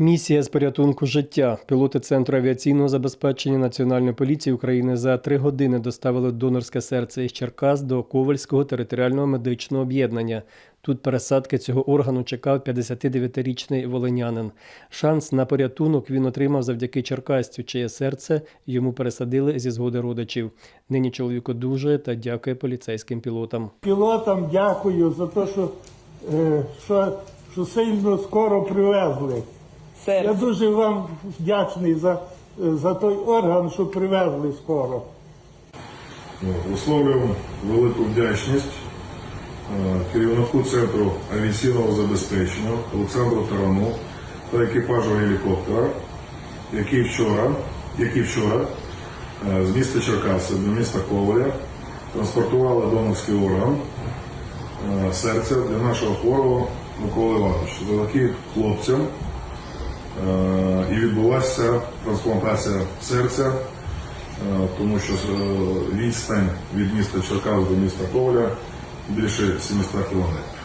Місія з порятунку життя. Пілоти Центру авіаційного забезпечення Національної поліції України за три години доставили донорське серце із Черкас до Ковальського територіального медичного об'єднання. Тут пересадки цього органу чекав 59-річний волинянин. Шанс на порятунок він отримав завдяки черкасцю, чиє серце йому пересадили зі згоди родичів. Нині чоловік одужує та дякує поліцейським пілотам. Пілотам дякую за те, що, е, що, що сильно скоро привезли. Я Серце. дуже вам вдячний за, за той орган, що привезли скоро. От, Висловлюємо велику вдячність е, керівнику Центру авіаційного забезпечення Олександру Тарану та екіпажу гелікоптера, який вчора, які вчора е, з міста Черкаси до міста Коваля транспортували донорський орган е, серця для нашого хворого Миколи Івановича. Завдяки хлопцям е, і відбулася трансплантація серця Е, тому що е, відстань від міста Черкас до міста Коваля більше 700 кілометрів.